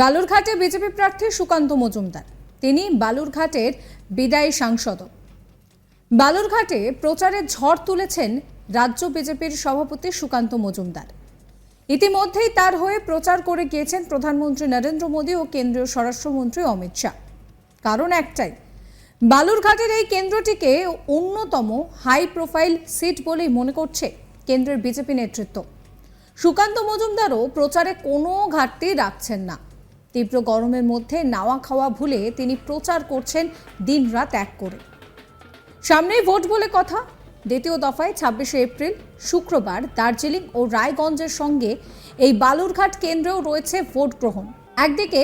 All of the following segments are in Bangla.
বালুরঘাটে বিজেপি প্রার্থী সুকান্ত মজুমদার। তিনি বালুরঘাটের বিদায়ী সাংসদ। বালুরঘাটে প্রচারের ঝড় তুলেছেন রাজ্য বিজেপির সভাপতি সুকান্ত মজুমদার। ইতিমধ্যেই তার হয়ে প্রচার করে গিয়েছেন প্রধানমন্ত্রী নরেন্দ্র মোদী ও কেন্দ্রীয় স্বরাষ্ট্রমন্ত্রী অমিত শাহ। কারণ একটাই, বালুরঘাটের এই কেন্দ্রটিকে অন্যতম হাই প্রোফাইল সিট বলেই মনে করছে কেন্দ্রের বিজেপি নেতৃত্ব। সুকান্ত মজুমদারও প্রচারে কোনো ঘাটতি রাখছেন না। তীব্র গরমের মধ্যে নাওয়া খাওয়া ভুলে তিনি প্রচার করছেন দিনরাত এক করে। সামনেই ভোট বলে কথা। দ্বিতীয় দফায় ছাব্বিশে এপ্রিল, শুক্রবার দার্জিলিং ও রায়গঞ্জের সঙ্গে এই বালুরঘাট কেন্দ্রেও রয়েছে ভোট গ্রহণ। একদিকে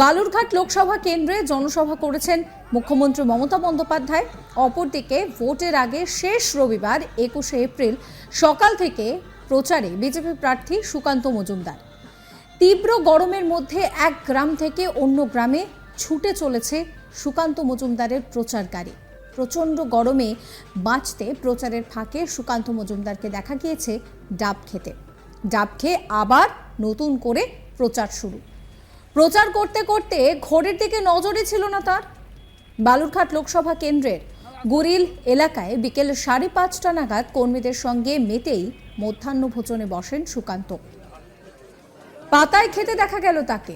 বালুরঘাট লোকসভা কেন্দ্রে জনসভা করেছেন মুখ্যমন্ত্রী মমতা বন্দ্যোপাধ্যায়, অপরদিকে ভোটের আগে শেষ রবিবার একুশে এপ্রিল সকাল থেকে প্রচারে বিজেপি প্রার্থী সুকান্ত মজুমদার। তীব্র গরমের মধ্যে এক গ্রাম থেকে অন্য গ্রামে ছুটে চলেছে সুকান্ত মজুমদারের প্রচারকারী। প্রচণ্ড গরমে বাঁচতে প্রচারের ফাঁকে সুকান্ত মজুমদারকে দেখা গিয়েছে ডাব খেতে। ডাব খেয়ে আবার নতুন করে প্রচার শুরু। প্রচার করতে করতে ঘোরের দিকে নজরে ছিল না তার। বালুরঘাট লোকসভা কেন্দ্রের গুরিল এলাকায় বিকেল সাড়ে পাঁচটা নাগাদ কর্মীদের সঙ্গে মেতেই মধ্যাহ্ন ভোজনে বসেন সুকান্ত। পাতায় খেতে দেখা গেল তাকে।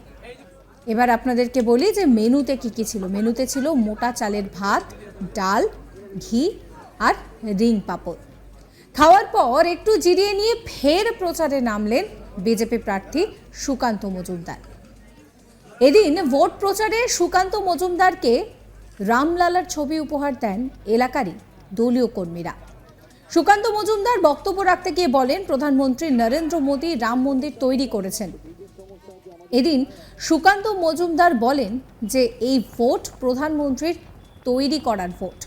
এবার আপনাদেরকে বলি যে মেনুতে কি কি ছিল। মেনুতে ছিল মোটা চালের ভাত, ডাল, ঘি আর রিং পাপড়। খাওয়ার পর একটু জিরিয়ে নিয়ে ফের প্রচারে নামলেন বিজেপি প্রার্থী সুকান্ত মজুমদার। এদিন ভোট প্রচারে সুকান্ত মজুমদারকে রামলালার ছবি উপহার দেন এলাকারই দলীয় কর্মীরা। সুকান্ত মজুমদার বক্তব্য রাখতে গিয়ে বলেন, প্রধানমন্ত্রী নরেন্দ্র মোদী রাম মন্দির তৈরি করেছেন। এদিন সুকান্ত মজুমদার বলেন যে, এই ভোট প্রধানমন্ত্রীর তৈরি করার ভোট।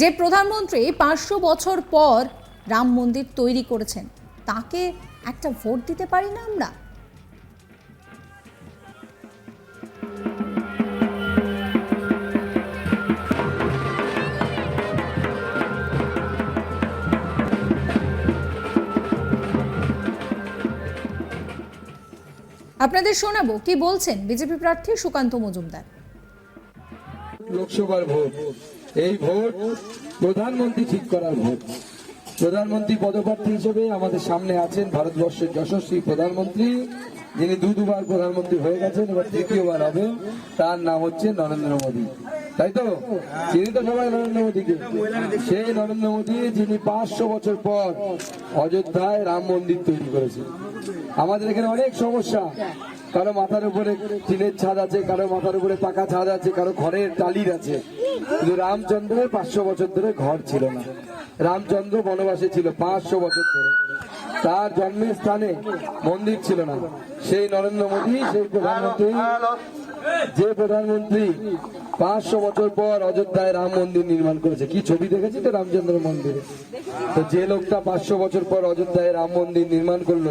যে প্রধানমন্ত্রী পাঁচশো বছর পর রাম মন্দির তৈরি করেছেন, তাকে একটা ভোট দিতে পারি না আমরা? আপনাদের শোনাবো কি বলছেন বিজেপি প্রার্থী সুকান্ত মজুমদার। লোকসভার ভোট। এই ভোট প্রধানমন্ত্রী ঠিক করার ভোট। প্রধানমন্ত্রী পদপ্রার্থী হিসেবে আমাদের সামনে আছেন ভারতবর্ষের যশস্বী প্রধানমন্ত্রী, যিনি দু দুবার প্রধানমন্ত্রী হয়ে গেছেন, এবার তৃতীয়বার হবে। তার নাম হচ্ছে নরেন্দ্র মোদী। তাই তো? চিনি তো সবাই নরেন্দ্র মোদীকে। সেই নরেন্দ্র মোদী যিনি পাঁচশো বছর পর অযোধ্যায় রাম মন্দির তৈরি করেছেন। আমাদের এখানে অনেক সমস্যা। কারও মাথার উপরে টিনের ছাদ আছে, কারও মাথার উপরে পাকা ছাদ আছে, কারও ঘরের টালির আছে। কিন্তু রামচন্দ্রের পাঁচশো বছর ধরে ঘর ছিল না। রামচন্দ্র বনবাসে ছিল পাঁচশো বছর ধরে। তার জন্মের স্থানে মন্দির ছিল না। সেই নরেন্দ্র মোদী, সেই প্রধানমন্ত্রী, যে প্রধানমন্ত্রী পাঁচশো বছর পর অযোধ্যায় রাম মন্দির নির্মাণ করেছে। কি ছবি দেখেছি তো? রামচন্দ্র মন্দিরে। তো যে লোকটা পাঁচশো বছর পর অযোধ্যায় রাম মন্দির নির্মাণ করল,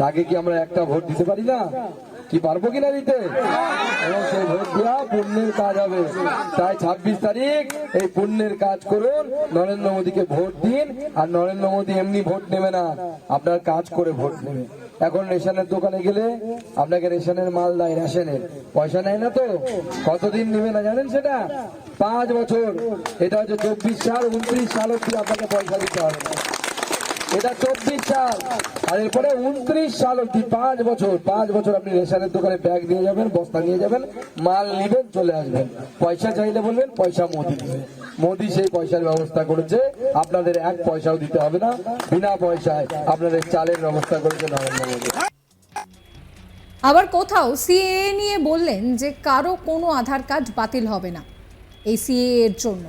তাকে কি আমরা একটা ভোট দিতে পারি না? কি পারব কিনা দিতে? এবং সেই ভোট দেওয়া পুণ্যের কাজ হবে। তাই ছাব্বিশ তারিখ এই পুণ্যের কাজ করুন। নরেন্দ্র মোদীকে ভোট দিন। আর নরেন্দ্র মোদী এমনি ভোট নেবে না। আপনার কাজ করে ভোট নেবে। এখন রেশনের দোকানে গেলে আপনাকে রেশনের মাল দেয় রেশনের। পয়সা নেয় না তো? কতদিন নেবে না জানেন সেটা? পাঁচ বছর। এটা হচ্ছে চব্বিশ সাল, উনত্রিশ সাল অব্দি আপনাকে পয়সা দিতে হবে। এটা চব্বিশ সাল আর এরপরে উনত্রিশ সাল অব্দি পাঁচ বছর পাঁচ বছর আপনি রেশনের দোকানে ব্যাগ নিয়ে যাবেন, বস্তা নিয়ে যাবেন, মাল নিবেন, চলে আসবেন। পয়সা চাইলে বলবেন পয়সা মোদি মোদি সেই পয়সার ব্যবস্থা করেছে, আপনাদের এক পয়সাও দিতে হবে না। বিনা পয়সায় আপনাদের চালের ব্যবস্থা করেছে নরেন্দ্র মোদী। আবার কোথাও সিএ নিয়ে বললেন যে কারও কোনো আধার কার্ড বাতিল হবে না। এই সিএ এর জন্য।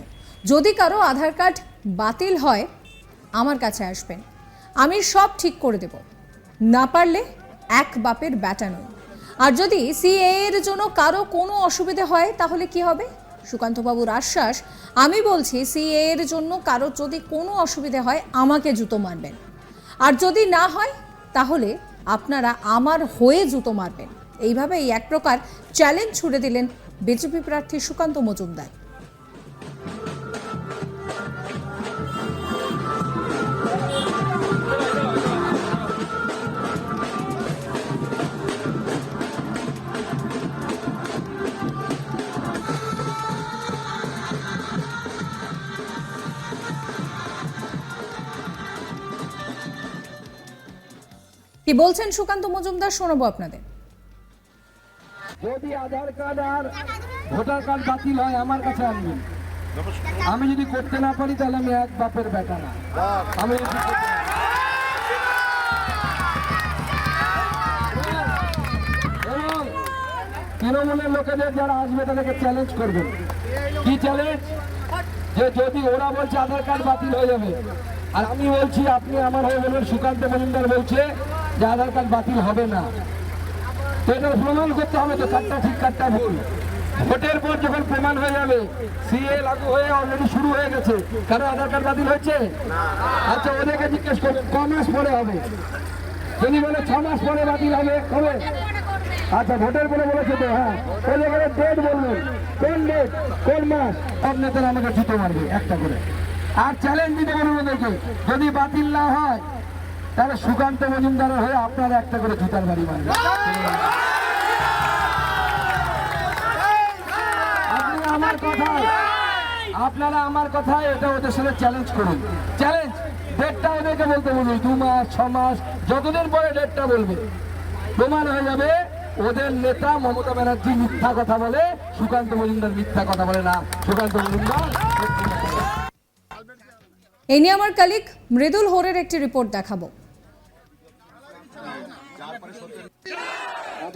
যদি কারও আধার কার্ড বাতিল হয় আমার কাছে আসবেন। আমি সব ঠিক করে দেব। না পারলে এক বাপের ব্যাটা নই। আর যদি সিএ এর জন্য কারও কোনো অসুবিধে হয়, তাহলে কি হবে? সুকান্তবাবুর আশ্বাস, আমি বলছি সিএ এর জন্য কারও যদি কোনো অসুবিধে হয়, আমাকে জুতো মারবেন। আর যদি না হয়, তাহলে আপনারা আমার হয়ে জুতো মারবেন। এইভাবেই এক প্রকার চ্যালেঞ্জ ছুড়ে দিলেন বিজেপি প্রার্থী সুকান্ত মজুমদার। কি বলছেন সুকান্ত মজুমদার, শোনাবো আপনাদের। যদি আধার কার্ড আর ভোটার কার্ড বাতিল হয়, আমার কাছে আনবেন আমি যদি করতে না পারি, তাহলে আমি এক বাপের বেটা না। আমি তৃণমূলের লোকেদের যারা আসবে, তাদেরকে চ্যালেঞ্জ করবেন। কি চ্যালেঞ্জ যে যদি ওরা বলছে আধার কার্ড বাতিল হয়ে যাবে। আর আমি বলছি, আপনি আমার হয়ে বলবেন সুকান্ত মজুমদার বলছে যে আধার কার্ড বাতিল হবে না। তো এটা প্রমাণ করতে হবে তো কার্ডটা ঠিক, কার্ডটা ভুল। ভোটের পর যখন প্রমাণ হয়ে যাবে, সিএ লাগু হয়ে অলরেডি শুরু হয়ে গেছে। কারও আধার কার্ড বাতিল হয়েছে? আচ্ছা ওদেরকে জিজ্ঞেস করবেন ক মাস পরে হবে? যদি বলে ছ মাস পরে বাতিল হবে, কবে? আচ্ছা ভোটের পরে বলেছে তো হ্যাঁ। ওদের করে ডেট বলবেন কোন ডেট কোন মাস? সব নেতারা আমাকে জুতো মারবে, একটা করে। আর চ্যালেঞ্জ দিতে পারবেন ওদেরকে, যদি বাতিল না হয় তাহলে সুকান্ত মজুমদারের হয়ে আপনারা একটা করে জুতার বাড়ি মারবেন আপনি আমার কথায় আপনারা আমার কথায় এটা ওদের সাথে চ্যালেঞ্জ করুন। চ্যালেঞ্জ ডেটটা ওদেরকে বলতে বলুন, দু মাস, ছ মাস, যতদিন পরে ডেটটা বলবে। প্রমাণ হয়ে যাবে, ওদের নেতা মমতা ব্যানার্জি মিথ্যা কথা বলে, সুকান্ত মজুমদার মিথ্যা কথা বলে না। সুকান্ত মজুমদার এ নিয়ে আমার কালিক মৃদুল হোরের একটি রিপোর্ট দেখাবো।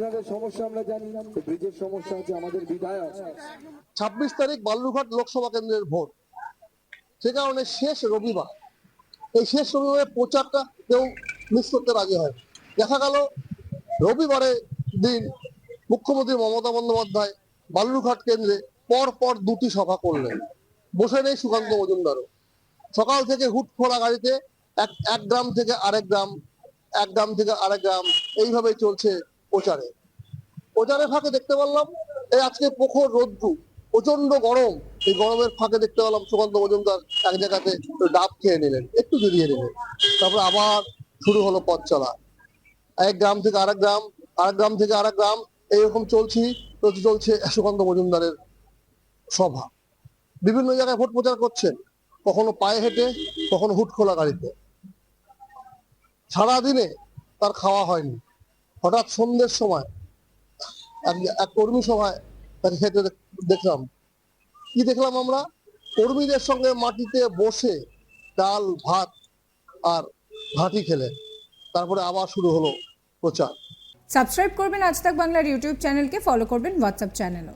আপনাদের সমস্যা আমরা জানি। ব্রিজের সমস্যা আছে আমাদের বিধায়ক। ছাব্বিশ তারিখ বালুরঘাট লোকসভা কেন্দ্রের ভোট। সে কারণে শেষ রবিবার। এই শেষ রবিবারে প্রচারটা কেউ মিস করতে রাজি হয় দেখা গেল, রবিবারে দিন মুখ্যমন্ত্রী মমতা বন্দ্যোপাধ্যায় বালুরঘাট কেন্দ্রে পর পর দুটি সভা করলেন। বসে নেই সুকান্ত মজুমদারও। সকাল থেকে হুট খোলা গাড়িতে এক এক গ্রাম থেকে আরেক গ্রাম, এক গ্রাম থেকে আরেক গ্রাম, এইভাবেই চলছে প্রচারে। প্রচারের ফাঁকে দেখতে পারলাম, এই আজকে প্রখর রোদ্দু প্রচণ্ড গরম, এই গরমের ফাঁকে দেখতে পেলাম সুকান্ত মজুমদার এক জায়গাতে ডাব খেয়ে নিলেন, একটু বেরিয়ে নিলেন। তারপরে আবার শুরু হলো পথ চলা। এক গ্রাম থেকে আরেক গ্রাম আরেক গ্রাম থেকে আরেক গ্রাম, এইরকম চলছি চলছে চলছে সুকান্ত মজুমদারের সভা। বিভিন্ন জায়গায় ভোট প্রচার করছেন, কখনো পায়ে হেঁটে, কখনো হুট খোলা গাড়িতে। সারাদিনে তার খাওয়া হয়নি। হঠাৎ সন্ধ্যের সময় এক কর্মী সভায় তাকে খেতে দেখলাম। কি দেখলাম আমরা? কর্মীদের সঙ্গে মাটিতে বসে ডাল, ভাত আর ঘাঁটি খেলে। তারপরে আবার শুরু হলো প্রচার। সাবস্ক্রাইব করবেন আজ তাক বাংলার ইউটিউব চ্যানেলকে ফলো করবেন হোয়াটসঅ্যাপ চ্যানেলও